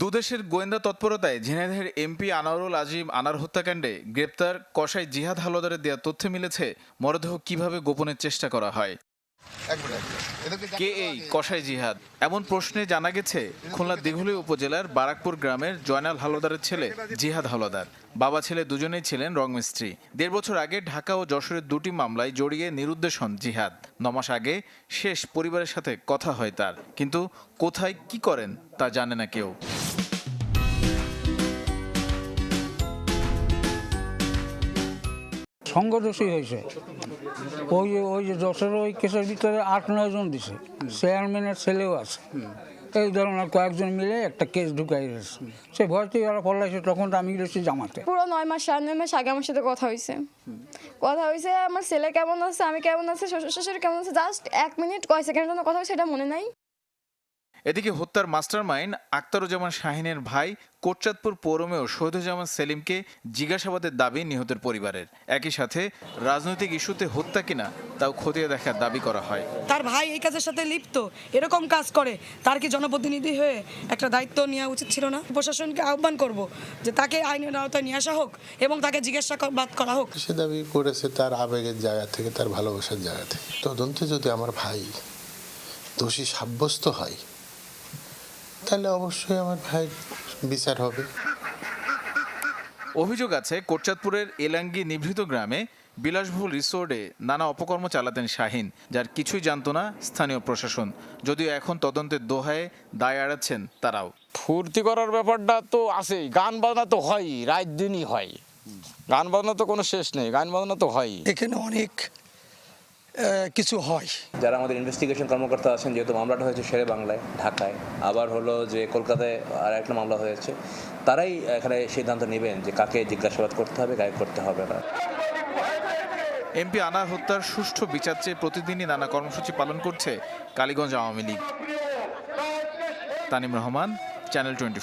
দুদেশের গোয়েন্দা তৎপরতায় ঝিনাইদহের এমপি আনোয়ারুল আজিম আনার হত্যাকাণ্ডে গ্রেপ্তার কসাই জিহাদ হালদারের দেওয়া তথ্য মিলেছে মরদেহ কীভাবে গোপনের চেষ্টা করা হয়। কে এই কসাই জিহাদ? এমন প্রশ্নে জানা গেছে খুলনা দিঘুলী উপজেলার বারাকপুর গ্রামের জয়নাল হালদারের ছেলে জিহাদ হালদার। বাবা ছেলে দুজনেই ছিলেন রংমিস্ত্রি। দেড় বছর আগে ঢাকা ও যশোরের দুটি মামলায় জড়িয়ে নিরুদ্দেশ হন জিহাদ। নমাস আগে শেষ পরিবারের সাথে কথা হয় তার। কিন্তু কোথায় কি করেন তা জানে না কেউ। সংঘর্ষই হয়েছে। ওই যে ওই যে যশোর ওই কেসের ভিতরে আট, নয় জন দিছে। চেয়ারম্যানের ছেলেও আছে। এই ধরনের কয়েকজন মিলে একটা কেস ঢুকাই গেছে সে ভয়তেই ওরা পড়লাইছে তখন তো আমি গেছি জামাতে। পুরো নয় মাস, সাড়ে নয় মাস আগে আমার সাথে কথা হয়েছে। কথা হয়েছে, আমার ছেলে কেমন আছে? আমি কেমন আছে? শ্বশুর শাশুড়ি কেমন আছে? জাস্ট এক মিনিট, কয় সেকেন্ডের জন্য কথা হয়েছে, সেটা মনে নাই। এদিকে হত্যার মাস্টারমাইন্ড আক্তারুজ্জামান শাহিনের ভাই কোটচাঁদপুর পৌরমেও শহীদুজ্জামান সেলিমকে জিজ্ঞাসাবাদের দাবি নিহতের পরিবারের। একই সাথে রাজনৈতিক ইস্যুতে হত্যা কিনা তাও খতিয়ে দেখার দাবি করা হয়। তার ভাই এই কাজের সাথে লিপ্ত এরকম কাজ করে তার কি জনপ্রতিনিধি হয়ে একটা দায়িত্ব নেওয়া উচিত ছিল না? প্রশাসনকে আহ্বান করব যে তাকে আইনের আওতায় নিয়ে আসা হোক এবং তাকে জিজ্ঞাসাবাদ করা হোক। সে দাবি করেছে তার আবেগের জায়গা থেকে তার ভালোবাসার জায়গা থেকে। তদন্তে যদি আমার ভাই দোষী সাব্যস্ত হয় তাহলে অবশ্যই আমার ভাই বিচার হবে। অভিযোগ আছে কোটচাঁদপুরের এলাঙ্গি নিভৃত গ্রামে বিলাসবহুল রিসোর্টে নানা অপকর্ম চালাতেন শাহিন যার কিছুই জানতো না স্থানীয় প্রশাসন। যদিও এখন তদন্তের দোহায় দায় এড়াচ্ছেন তারাও। ফুর্তি করার ব্যাপারটা তো আছেই গান বাজনা তো হয়ই রাত দিনই হয়। গান বাজনা তো কোনো শেষ নেই গান বাজনা তো হয়ই। এখানে অনেক কিছু হয়। যারা আমাদের ইনভেস্টিগেশন কর্মকর্তা আছেন যেহেতু মামলাটা হয়েছে শেরে বাংলায় ঢাকায় আবার হলো যে কলকাতায় আর একটা মামলা হয়েছে তারাই এখানে সিদ্ধান্ত নেবেন যে কাকে জিজ্ঞাসাবাদ করতে হবে কাকে করতে হবে না। এমপি আনার হত্যার সুষ্ঠু বিচার চেয়ে প্রতিদিনই নানা কর্মসূচি পালন করছে Kaliganj Awami League. Tanim Rahman channel twenty